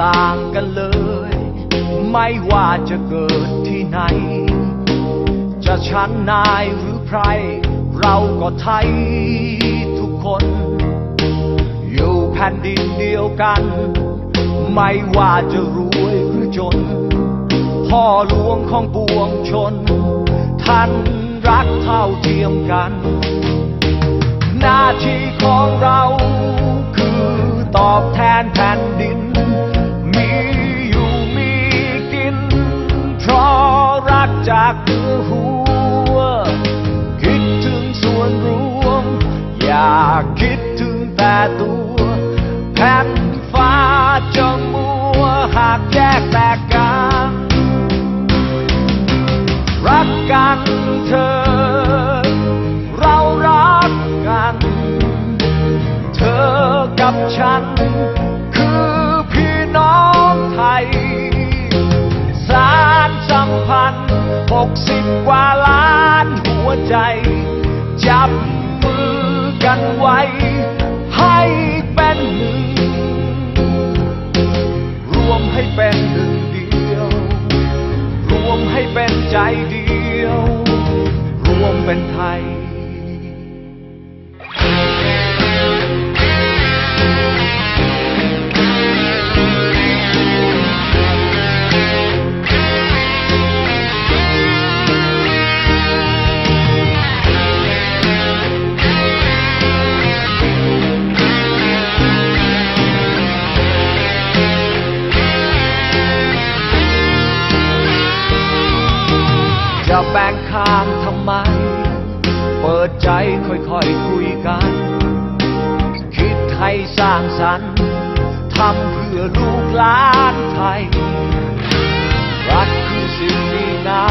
ต่างกันเลย ไม่ว่าจะเกิดที่ไหน จะชั้นนายหรือใคร เราก็ไทยทุกคน อยู่แผ่นดินเดียวกัน ไม่ว่าจะรวยหรือจน พ่อหลวงของปวงชน ท่านรักเท่าเทียมกัน หน้าที่ของเราคือตอบแทนแผ่นดินากเนื้อหัว คิดถึงส่วนรวม อยากคิดถึงแต่ตัว กสิบกว่าล้านหัวใจ จับมือกันไว้ ให้เป็นหนึ่ง รวมให้เป็นหนึ่งเดียว รวมให้เป็นใจเดียว รวมเป็นไทย แบ่งข้ามทำไม เปิดใจค่อยๆคุยกัน คิดให้สร้างสรรค์ทำเพื่อลูกหลานไทย รักคือสิ่งดีงา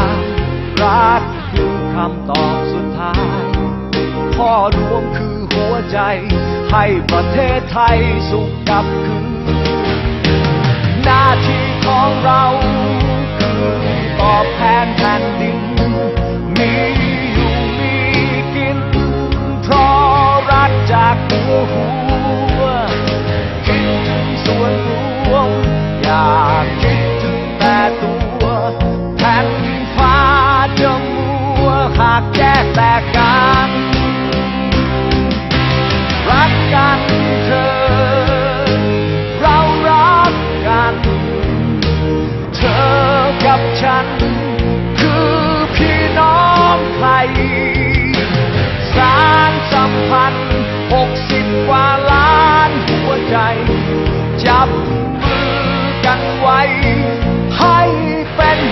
รักคือคำตอบสุดท้าย พ่อหลวงคือหัวใจ ให้ประเทศไทยสุขกลับคืนหน้าที่ของเราคือตอบแทนแผ่นดิน อยากคิดถึงแต่ตัวแผ่นฟ้าจะมัวหากแยกแตกกันรักกันเธอ เรารักกัน เธอกับฉัน คือพี่น้องไทยสารสัมพันธ์หกสิบกว่าล้านหัวใจ จับ ไว้ให้เป็น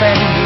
open.